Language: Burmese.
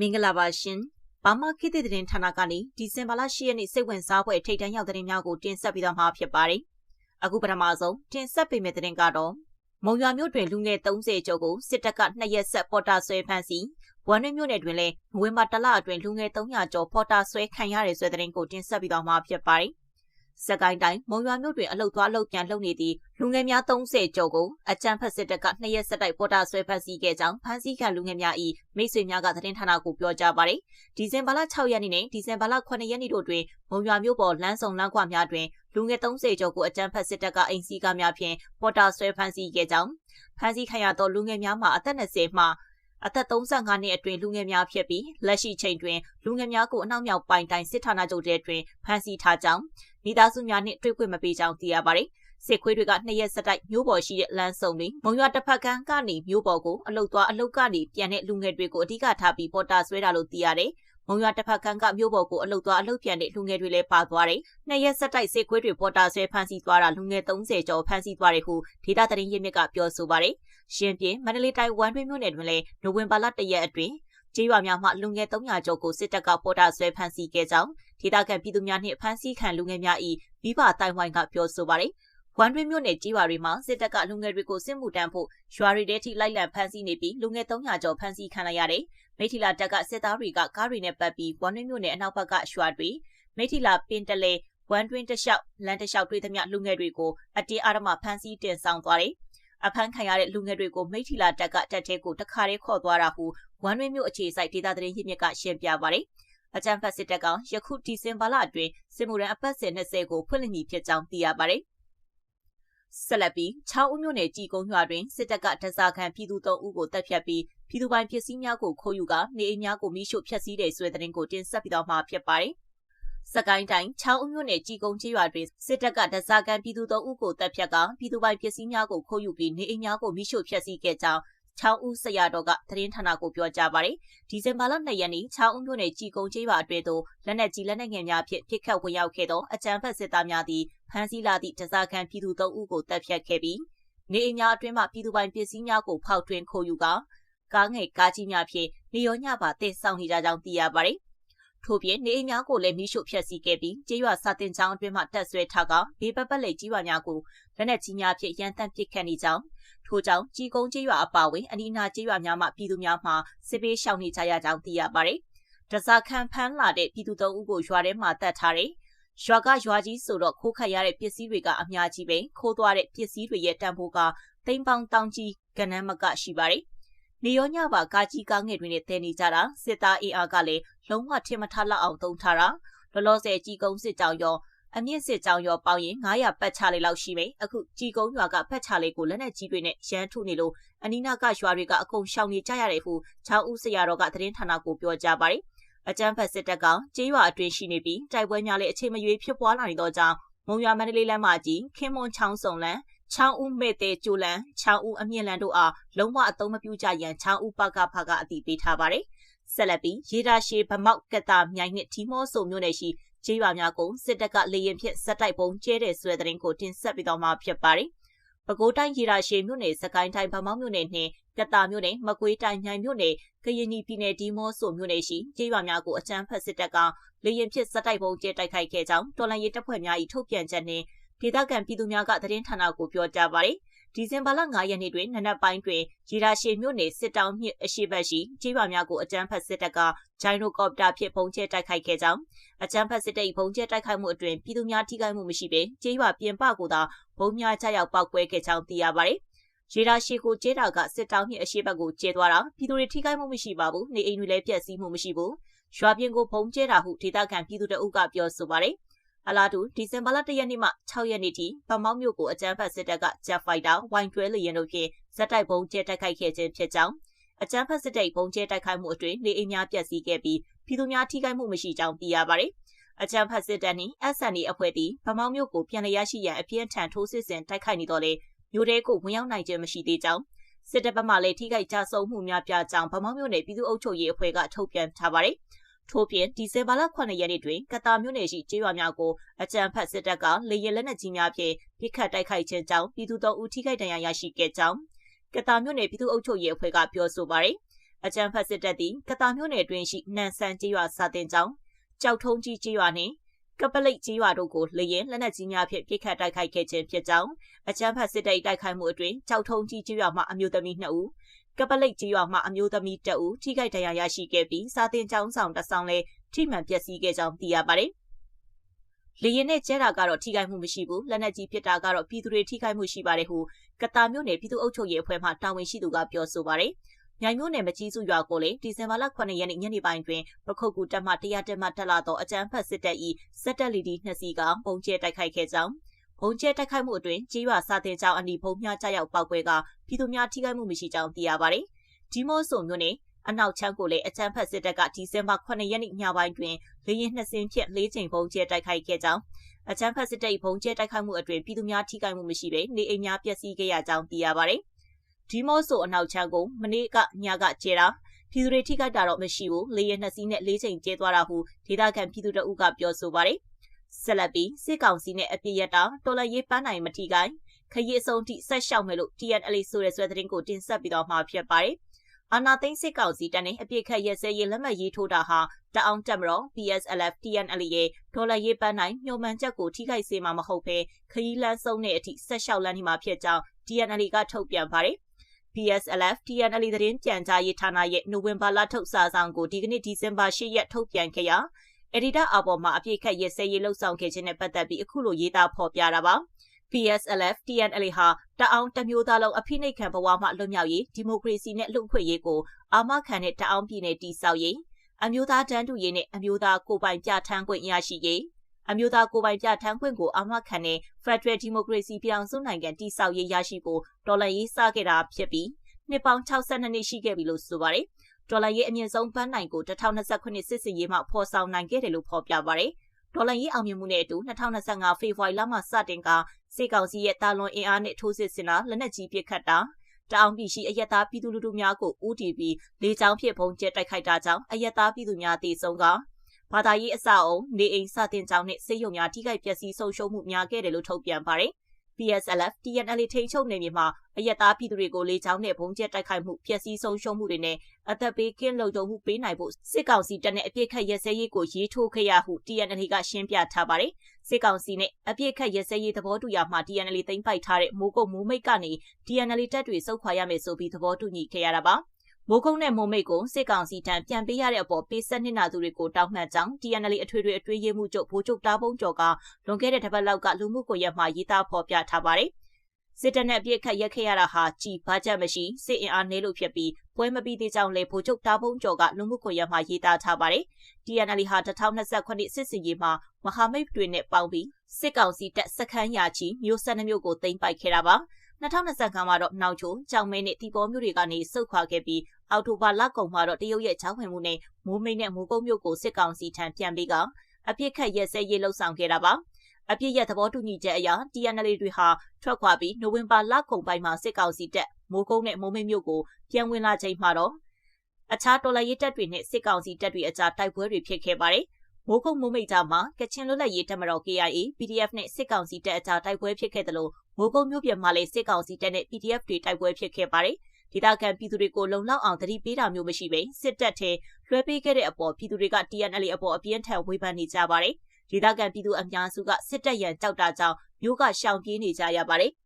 မင်္ဂလာပါရှင်။ဘာမာခေတ်သစ်သတင်းဌာနကနေဒီဇင်ဘာလ10ရက်နေ့စိတ်ဝင်စားဖွယ်ထိတ်တန့်ရောက်သတင်းများကိုတင်ဆက်ပေးသွားမှာဖြစ်ပါတယ်။အခုပထမဆုံးတင်ဆက်ပေးမယ့်သတင်းကတော့မုံရွာမြို့တွင်လူငယ်30ကျော်ကိုစစ်တပ်ကနှစ်ရက်ဆက်ပေါ်တာဆွဲဖမ်းဆီးဝမ်တွင်းမြို့နယ်တွင်လည်းနိုဝင်ဘာတလအတွင်းလူငယ်300ကျော်ပေါ်တာဆွဲခံရတဲ့ဆွဲသတင်းကိုတင်ဆက်ပေးသွားမှာဖြစ်ပါတယ်။ စကိုင်းတိုင်းမုံရွာမြို့တွင်အလုတ်သွားအလုတ်ပြန်လုပ်နေသည့်လူငယ်များ30ကျော်ကိုအကြမ်းဖက်စစ်တပ်ကနှစ်ရက်ဆက်တိုက်ပေါ်တာဆွဲဖမ်းဆီးခဲ့ကြောင်းဖမ်းဆီးခံလူငယ်များ၏မိတ်ဆွေများကသတင်းဌာနကိုပြောကြားပါတယ်။ဒီဇင်ဘာလ6ရက်နေ့နဲ့ဒီဇင်ဘာလ9ရက်နေ့တို့တွင်မုံရွာမြို့ပေါ်လမ်းဆောင်လမ်းကွာများတွင်လူငယ်30ကျော်ကိုအကြမ်းဖက်စစ်တပ်ကအိမ်စီးကားများဖြင့်ပေါ်တာဆွဲဖမ်းဆီးခဲ့ကြောင်းဖမ်းဆီးခံရသောလူငယ်များမှာအသက်20မှအသက်35နှစ်အတွင်းလူငယ်များဖြစ်ပြီးလက်ရှိချိန်တွင်လူငယ်များကိုအနောက်မြောက်ပိုင်းတိုင်းစစ်ဌာနချုပ်ထဲတွင်ဖမ်းဆီးထားကြောင်း မိသားစုများနှင့်တွေ့ခွင့်မပေးကြောင်းသိရပါတယ်။စစ်ခွေးတွေကနှစ်ရက်ဆက်တိုက်မြို့ပေါ်ရှိတဲ့လမ်းစုံတွေမုံရွာတစ်ဖက်ကန်းကနေမြို့ပေါ်ကိုအလုတ်သွားအလုတ်ကနေပြန်တဲ့လူငယ်တွေကိုအဓိကထားပြီးပေါ်တာဆွဲတာလို့သိရတယ်။မုံရွာတစ်ဖက်ကန်းကမြို့ပေါ်ကိုအလုတ်သွားအလုတ်ပြန်တဲ့လူငယ်တွေလည်းပါသွားတယ်။နှစ်ရက်ဆက်တိုက်စစ်ခွေးတွေပေါ်တာဆွဲဖမ်းဆီးသွားတာလူငယ်30ကျော်ဖမ်းဆီးသွားတယ်ဟုဒေသသတင်းရင်းမြစ်ကပြောဆိုပါတယ်။ရှင်ပြင်းမန္တလေးတိုင်းဝမ်တွင်းမြို့နယ်တွင်လည်းနိုဝင်ဘာလ၁ရက်အတွင်းကျေးရွာများမှလူငယ်300ကျော်ကိုစစ်တပ်ကပေါ်တာဆွဲဖမ်းဆီးခဲ့ကြောင်း ဒေသခံပြည်သူများနှင့်ဖမ်းဆီးခံလူငယ်များ၏မိဘတိုင်ဝိုင်းကပြောဆိုပါတယ်။ဝမ်တွင်းမြို့နယ်ကြီးရွာတွေမှာစစ်တပ်ကလူငယ်တွေကိုစစ်မှုတမ်းဖို့ရွာတွေထဲထိလိုက်လံဖမ်းဆီးနေပြီးလူငယ်300ကျော်ဖမ်းဆီးခံလိုက်ရတယ်။မိထီလာတပ်ကစစ်သားတွေကကားတွေနဲ့ပတ်ပြီးဝမ်တွင်းမြို့နယ်အနောက်ဘက်ကရွာတွေမိထီလာပင်တလေဝမ်တွင်းတလျှောက်လမ်းတလျှောက်တွေးသမျှလူငယ်တွေကိုအတင်းအဓမ္မဖမ်းဆီးတင်ဆောင်သွားတယ်။အဖမ်းခံရတဲ့လူငယ်တွေကိုမိထီလာတက်ကတက်တဲ့ကိုတခါတည်းခေါ်သွားတာဟုဝမ်တွင်းမြို့အခြေစိုက်ဒေသသတင်းရင်းမြစ်ကရှင်းပြပါတယ်။ အကြံဖတ်စစ်တပ်ကယခုဒီဇင်ဘာလအတွင်းစစ်မှုရန်အပတ်စဉ်20ကိုဖွင့်လှစ်မည်ဖြစ်ကြောင်းသိရပါတယ်။ဆက်လက်ပြီးချောင်းဦးမြို့နယ်ကြည်ကုန်းရွာတွင်စစ်တပ်ကတစားခံပြည်သူ၃ဦးကိုတပ်ဖြတ်ပြီးပြည်သူပိုင်ပစ္စည်းများကိုခိုးယူကနေအိမ်များကိုမိရှို့ဖျက်ဆီးတဲ့ဆွဲတဲ့တင်ကိုတင်ဆက်ပြီးတော့မှဖြစ်ပါတယ်။စကိုင်းတိုင်းချောင်းဦးမြို့နယ်ကြည်ကုန်းကျေးရွာတွင်စစ်တပ်ကတစားကန်ပြည်သူ၃ဦးကိုတပ်ဖြတ်ကပြည်သူပိုင်ပစ္စည်းများကိုခိုးယူပြီးနေအိမ်များကိုမိရှို့ဖျက်ဆီးခဲ့ကြောင်း 6ဦးဆရာတော်ကသတင်းဌာနကိုပြောကြားပါတယ်။ဒီဇင်ဘာလ2ရက်နေ့6ဦးမြို့နယ်ကြည်ကုံကျေးရွာအတွင်းသို့လက်နက်ကြီးလက်နက်ငယ်များဖြင့်ပစ်ခတ်ဝင်ရောက်ခဲ့သောအကြမ်းဖက်စစ်သားများသည်ဖမ်းဆီးလာသည့်တစားခံပြည်သူ3ဦးကိုတပ်ဖြတ်ခဲ့ပြီးနေအိမ်များအတွင်းမှပြည်သူပိုင်ပစ္စည်းများကိုဖောက်ထွင်းခိုးယူကာကားငယ်ကားကြီးများဖြင့်နေရောညပါတည်ဆောင်နေကြကြောင်းသိရပါတယ်။ထို့ပြင်နေအိမ်များကိုလည်းမိရှုဖျက်ဆီးခဲ့ပြီးကျေးရွာစာတင်ကျောင်းအတွင်းမှတက်ဆွဲထားကဘေးပတ်ပတ်လည်ကြီးရွာများကိုလက်နက်ကြီးများဖြင့်ရန်တမ်းပစ်ခတ်နေကြောင်း ထို့ကြောင့်ကြီးကုန်းကျေးရွာအပါအဝင်အနီးနားကျေးရွာများမှပြည်သူများမှစစ်ပေးရှောင်နေကြရကြောင်းသိရပါတယ်။တစားခံဖမ်းလာတဲ့ပြည်သူသုံးဦးကိုရွာထဲမှာတပ်ထားတယ်။ရွာကရွာကြီးဆိုတော့ခိုးခတ်ရတဲ့ပစ္စည်းတွေကအများကြီးပဲခိုးသွားတဲ့ပစ္စည်းတွေရဲ့တန်ဖိုးကသိန်းပေါင်းတောင်းကြီးကနန်းမကရှိပါတယ်။နေရောညပါကားကြီးကားငယ်တွေနဲ့တည်နေကြတာစစ်သားအင်အားကလည်းလုံးဝထင်မထလောက်အောင်သုံးထားတာလောလောဆယ်ကြီးကုန်းစစ်ကြောင်ရော အမြင့်စစ်ကြောင်ရောပေါင်းရင်900ပတ်ချလေးလောက်ရှိမယ်အခုကြီးကုန်းရွာကဖက်ချလေးကိုလက်နက်ကြီးတွေနဲ့ရမ်းထုနေလို့အနီးနားကရွာတွေကအကုန်ရှောင်နေကြရတယ်ဟုချောင်းဦးဆရာတော်ကသတင်းဌာနကိုပြောကြားပါတယ်အကြမ်းဖက်စစ်တပ်ကကျေးရွာအတွင်းရှိနေပြီးတိုက်ပွဲများလည်းအချိန်မရွေးဖြစ်ပွားလာနေသောကြောင့်မုံရွာမန္တလေးလမ်းမကြီးခင်းမွန်ချောင်းစုံလန်းချောင်းဦးမဲ့တဲ့ကျိုလန်ချောင်းဦးအမြင့်လန်းတို့အားလုံးဝအသုံးမပြုကြရန်ချောင်းဦးပကဖကအတိပေးထားပါတယ်ဆက်လက်ပြီးရေဒါရှည်ဗမောက်ကတာမြိုင်နှင့်ထီမောဆုံမြို့နယ်ရှိ ကျေးရွာများကိုစစ်တပ်ကလေရင်ဖြင့်စက်တိုက်ပုံကျဲတဲ့ဆွဲတဲ့ရင်ကိုတင်ဆက်ပြီးတော့မှဖြစ်ပါတယ်။ပဲခူးတိုင်းရေရာရှည်မြို့နယ်စကိုင်းတိုင်းဗမောက်မြို့နယ်နှင့်ကတာမြို့နယ်မကွေးတိုင်းညိုင်မြို့နယ်ကရင်ပြည်နယ်ဒီမော့ဆိုမြို့နယ်ရှိကျေးရွာများကိုအကြမ်းဖက်စစ်တပ်ကလေရင်ဖြင့်စက်တိုက်ပုံကျဲတိုက်ခိုက်ခဲ့ကြောင်းတော်လန်ရေးတပ်ဖွဲ့များ၏ထုတ်ပြန်ချက်နှင့်ဒေသခံပြည်သူများကသတင်းဌာနကိုပြောကြားပါတယ်။ ဒီဇင်ဘာလ9ရက်နေ့တွင်နနက်ပိုင်းတွင်ရီရာရှေမြို့နယ်စစ်တောင်းမြစ်အရှိတ်ရှိကျေးရွာများကိုအကြမ်းဖက်စစ်တပ်ကဂျိုင်းနိုကော်ပတာဖြင့်ပုံကျဲတိုက်ခိုက်ခဲ့ကြောင်းအကြမ်းဖက်စစ်တပ်၏ပုံကျဲတိုက်ခိုက်မှုအတွင်ပြည်သူများထိခိုက်မှုမရှိဘဲကျေးရွာပြင်ပကိုသာဘုံများချရောက်ပောက်ကွဲခဲ့ကြောင်းသိရပါတယ်။ရေဒါရှိကိုကျဲတာကစစ်တောင်းမြစ်အရှိတ်ကိုကျဲသွားတာပြည်သူတွေထိခိုက်မှုမရှိပါဘူးနေအိမ်တွေလည်းပျက်စီးမှုမရှိဘူးရွာပြင်ကိုဘုံကျဲတာဟုဒေသခံပြည်သူတအုပ်ကပြောဆိုပါတယ်။ အလားတူဒီဇင်ဘာလ၁ရက်နေ့မှ6ရက်နေ့ထိဗမောက်မြို့ကိုအကြမ်းဖက်စစ်တပ်ကဂျက်ဖိုက်တာဝိုင်တွဲလေရင်တို့ဖြင့်ဇက်တိုက်ပုံကျဲတိုက်ခိုက်ခဲ့ခြင်းဖြစ်ကြောင်းအကြမ်းဖက်စစ်တပ်ပုံကျဲတိုက်ခိုက်မှုအတွင်းနေအိမ်များပျက်စီးခဲ့ပြီးပြည်သူများထိခိုက်မှုမရှိကြောင်းသိရပါတယ်။အကြမ်းဖက်စစ်တပ်နှင့် SND အဖွဲ့သည်ဗမောက်မြို့ကိုပြန်လည်ရရှိရန်အပြင်းထန်ထိုးစစ်ဆင်တိုက်ခိုက်နေတော့လေမြို့တဲကိုဝင်ရောက်နိုင်ခြင်းမရှိသေးကြောင်းစစ်တပ်ဘက်မှလည်းထိခိုက်ကြဆုံးမှုများပြကြောင်းဗမောက်မြို့နယ်ပြည်သူ့အုပ်ချုပ်ရေးအဖွဲ့ကထုတ်ပြန်ထားပါတယ်။ ထို့ပြင်ဒီဇင်ဘာလ9ရက်နေ့တွင်ကတာမြို့နယ်ရှိကျေးရွာများကိုအကြမ်းဖက်စစ်တပ်ကလေရင်လက်နက်ကြီးများဖြင့်ပစ်ခတ်တိုက်ခိုက်ခြင်းကြောင့်ပြည်သူတို့ဦးထိခိုက်ဒဏ်ရာရရှိခဲ့ကြောင်းကတာမြို့နယ်ပြည်သူ့အုပ်ချုပ်ရေးအဖွဲ့ကပြောဆိုပါရယ်အကြမ်းဖက်စစ်တပ်သည်ကတာမြို့နယ်တွင်ရှိနန်ဆန်ကျေးရွာစာတင်ကျောင်းကြောက်ထုံးကြီးကျေးရွာနှင့်ကပလိတ်ကြီးရွာတို့ကိုလေရင်လက်နက်ကြီးများဖြင့်ပစ်ခတ်တိုက်ခိုက်ခဲ့ခြင်းဖြစ်ကြောင်းအကြမ်းဖက်စစ်တပ်တိုက်ခိုက်မှုအတွင်းကြောက်ထုံးကြီးကြီးရွာမှအမျိုးသမီး2ဦး ကပလိတ်ကြီးရွာမှအမျိုးသမီး2ဦးထိခိုက်ဒဏ်ရာရရှိခဲ့ပြီးစာတင်ကျောင်းဆောင်တစ်ဆောင်လည်းထိမှန်ပျက်စီးခဲ့ကြောင်းသိရပါတယ်။လေရင်နဲ့ကျဲတာကတော့ထိခိုက်မှုမရှိဘူးလက်နက်ကြီးပစ်တာကတော့ပြည်သူတွေထိခိုက်မှုရှိပါတယ်ဟုကတာမြို့နယ်ပြည်သူ့အုပ်ချုပ်ရေးအဖွဲ့မှတာဝန်ရှိသူကပြောဆိုပါတယ်။မြိုင်မြို့နယ်မကြီးစုရွာကိုလည်းဒီဇင်ဘာလ9ရက်နေ့ညနေပိုင်းတွင်ပခုတ်ကူတပ်မှတရားတက်မှတက်လာသောအကြမ်းဖက်စစ်တပ်၏စက်တက်လီဒီနှစ်စီးကပုံကျဲတိုက်ခိုက်ခဲ့ကြောင်း ဘုံကျဲတိုက်ခိုက်မှုအတွင်းကြီးရွာစာတင်ကျောင်းအနီးဘုံမြကြောက်ရောက်ပောက်ကွဲကပြည်သူများထိခိုက်မှုမရှိကြောင်းသိရပါတယ်။ဒီမော့ဆိုမြို့နယ်အနောက်ချမ်းကိုလည်းအချမ်းဖက်စစ်တပ်ကဒီဇင်ဘာ9ရက်နေ့ညပိုင်းတွင်လေရင်နှစ်စင်းဖြင့်၄ချိန်ဘုံကျဲတိုက်ခိုက်ခဲ့ကြောင်းအချမ်းဖက်စစ်တပ်ဘုံကျဲတိုက်ခိုက်မှုအတွင်းပြည်သူများထိခိုက်မှုမရှိဘဲနေအိမ်များပျက်စီးခဲ့ရကြောင်းသိရပါတယ်။ဒီမော့ဆိုအနောက်ချမ်းကိုမနေ့ကညကကျဲတာပြည်သူတွေထိခိုက်တာတော့မရှိဘူးလေရင်နှစ်စီးနဲ့လေးချိန်ကျဲသွားတာဟုဒေသခံပြည်သူတအုပ်ကပြောဆိုပါတယ် ဆက်လက်ပြီးစစ်ကောင်စီနဲ့အပြစ်ရတာတော်လရေးပန်းနိုင်မထီကိုင်းခရီးအစုံထိဆက်လျှောက်မယ်လို့ TNL ဆိုတဲ့ဆွဲသတင်းကိုတင်ဆက်ပြီးတော့မှာဖြစ်ပါတယ်အာနာသိန်းစစ်ကောင်စီတန်းနဲ့အပြစ်ခတ်ရဲစဲရေးလက်မှတ်ရေးထိုးတာဟာတအောင်တက်မတော် PSLF TNL ရဲ့ဒေါ်လာရေးပန်းနိုင်ညှို့မှန်ချက်ကိုထိခိုက်စေမှာမဟုတ်ဘဲခရီးလန်းဆုံးတဲ့အထိဆက်လျှောက်လန်းနေမှာဖြစ်ကြောင်း TNL ကထုတ်ပြန်ပါတယ် PSLF TNL သတင်းပြန်ကြားရေးဌာနရဲ့နိုဝင်ဘာလထုတ်စာဆောင်ကိုဒီကနေ့ဒီဇင်ဘာ10ရက်ထုတ်ပြန်ခဲ့ရာ အဒီတာအပေါ်မှာအပြည့်ခက်ရဲစဲရေးလှုပ်ဆောင်ခဲ့ခြင်းနဲ့ပတ်သက်ပြီးအခုလိုရေးသားဖော်ပြတာပါ PSLF TNL ဟာတအောင်တမျိုးသားလုံးအဖိနှိတ်ခံဘဝမှလွတ်မြောက်ရေးဒီမိုကရေစီနဲ့လူ့အခွင့်အရေးကိုအာမခံတဲ့တအောင်ပြည်နယ်တည်ဆောက်ရေးအမျိုးသားတန်းတူရေးနဲ့အမျိုးသားကိုပိုင်ပြဋ္ဌာန်းခွင့်ရရှိရေးအမျိုးသားကိုပိုင်ပြဋ္ဌာန်းခွင့်ကိုအာမခံတဲ့ Federal Democracy ပြောင်စုနိုင်ငံတည်ဆောက်ရေးရရှိဖို့တော်လှန်ရေးစခဲ့တာဖြစ်ပြီးနှစ်ပေါင်း62နှစ်ရှိခဲ့ပြီလို့ဆိုပါတယ်။ ဒေါ်လာရေးအမြင့်ဆုံးပန်းနိုင်ကို2029စစ်စင်ရေးမှဖော်ဆောင်နိုင်ခဲ့တယ်လို့ဖော်ပြပါတယ်။ဒေါ်လာရေးအောင်မြင်မှုနဲ့အတူ2025ဖေဖော်ဝါရီလမှစတင်ကစေကောင်စီရဲ့တာလွန်အင်အားနဲ့ထိုးစစ်ဆင်တာလက်နက်ကြီးပစ်ခတ်တာတောင်ပြည်ရှိအယက်သားပြည်သူလူထုများကို UDP လေကြောင်းဖြင့်ပုံကျဲတိုက်ခိုက်တာကြောင့်အယက်သားပြည်သူများတည်ဆုံကဘာသာရေးအဆောက်အုံနေအိမ်စတင်ကြောင်းနဲ့စေယုံများထိခိုက်ပျက်စီးဆုံးရှုံးမှုများခဲ့တယ်လို့ထုတ်ပြန်ပါတယ်။ PSLF TNL ထိန်းချုပ်နေမြေမှာအယက်သားပြည်သူတွေကိုလေကြောင်းနဲ့ဘုံကျဲတိုက်ခိုက်မှုပျက်စီးဆုံးရှုံးမှုတွေနဲ့အသက်ပေးကင်းလုံခြုံမှုပေးနိုင်ဖို့စစ်ကောင်စီတပ်နဲ့အပြစ်ခတ်ရဲစဲရေးကိုရေးထိုးခဲ့ရဟု TNL ကရှင်းပြထားပါတယ်။စစ်ကောင်စီနဲ့အပြစ်ခတ်ရဲစဲရေးသဘောတူရမှာ TNL သိမ်းပိုက်ထားတဲ့မိုးကုတ်မိုးမိတ်ကနေ TNL တပ်တွေစုခွာရမယ်ဆိုပြီးသဘောတူညီခဲ့ရတာပါ။ မိုးကုန်းနဲ့မိုးမိတ်ကိုစစ်ကောင်စီထံပြန်ပေးရတဲ့အပေါ်ပေးဆက်နှစ်နာသူတွေကိုတောင်းမှန်ကြောင်း TNL အထွေထွေအထွေရေးမှုချုပ်ဗိုလ်ချုပ်တားပုံကျော်ကလွန်ခဲ့တဲ့တစ်ပတ်လောက်ကလူမှုကွန်ရက်မှာရေးသားဖော်ပြထားပါတယ်။ စစ်တပ်နဲ့အပြစ်ခတ်ရက်ခဲ့ရတာဟာကြည်ဘာချက်မရှိစစ်အင်အားနည်းလို့ဖြစ်ပြီးပွဲမပြီးသေးကြောင်းလေဗိုလ်ချုပ်တားပုံကျော်ကလူမှုကွန်ရက်မှာရေးသားထားပါတယ်။ TNL ဟာ2029စစ်စီရေးမှာမဟာမိတ်တွေနဲ့ပေါင်းပြီးစစ်ကောင်စီတပ်စခန်းရာချီမျိုးဆက်နှမျိုးကိုသိမ်းပိုက်ခဲ့တာပါ။2025မှာတော့နောက်ချိုကြောင်မဲနဲ့တီပေါ်မြို့တွေကနေစုခွာခဲ့ပြီးအောက်တိုဘာလကုန်မှာတော့တရုတ်ရဲ့ချောင်းဝင်မှုနဲ့မိုးမိတ်နဲ့မိုးကုတ်မြို့ကိုစစ်ကောင်စီထံပြန်ပြီးကအပြစ်ခတ်ရဲစဲရေးလှုပ်ဆောင်ခဲ့တာပါ အပြစ်ရသဘောတူညီချက်အရ TNL တွေဟာထွက်ခွာပြီးနိုဝင်ဘာလကုန်ပိုင်းမှာစစ်ကောင်စီတပ်မိုးကုတ်နဲ့မိုးမိတ်မြို့ကိုပြန်ဝင်လာချိန်မှာတော့အခြားတော်လှန်ရေးတပ်တွေနဲ့စစ်ကောင်စီတပ်တွေအကြားတိုက်ပွဲတွေဖြစ်ခဲ့ပါတယ်မိုးကုတ်မိုးမိတ်ကြားမှာကချင်လွတ်လပ်ရေးတပ်မတော် KIA PDF နဲ့စစ်ကောင်စီတပ်အကြားတိုက်ပွဲဖြစ်ခဲ့တယ်လို့မိုးကုတ်မြို့ပြင်မှာလည်းစစ်ကောင်စီတပ်နဲ့ PDF တွေတိုက်ပွဲဖြစ်ခဲ့ပါတယ်။ဒေသခံပြည်သူတွေကိုလုံလောက်အောင်တတိပေးတာမျိုးမရှိဘဲစစ်တပ်ထဲလွှဲပေးခဲ့တဲ့အပေါ်ပြည်သူတွေက TNL အပေါ်အပြင်းထန်ဝေဖန်နေကြပါတယ်။ ဒေသခံပြည်သူအများစုကစစ်တပ်ရန်ကြောက်တာကြောင့်မြို့ကရှောင်ပြေးနေကြရပါတယ်။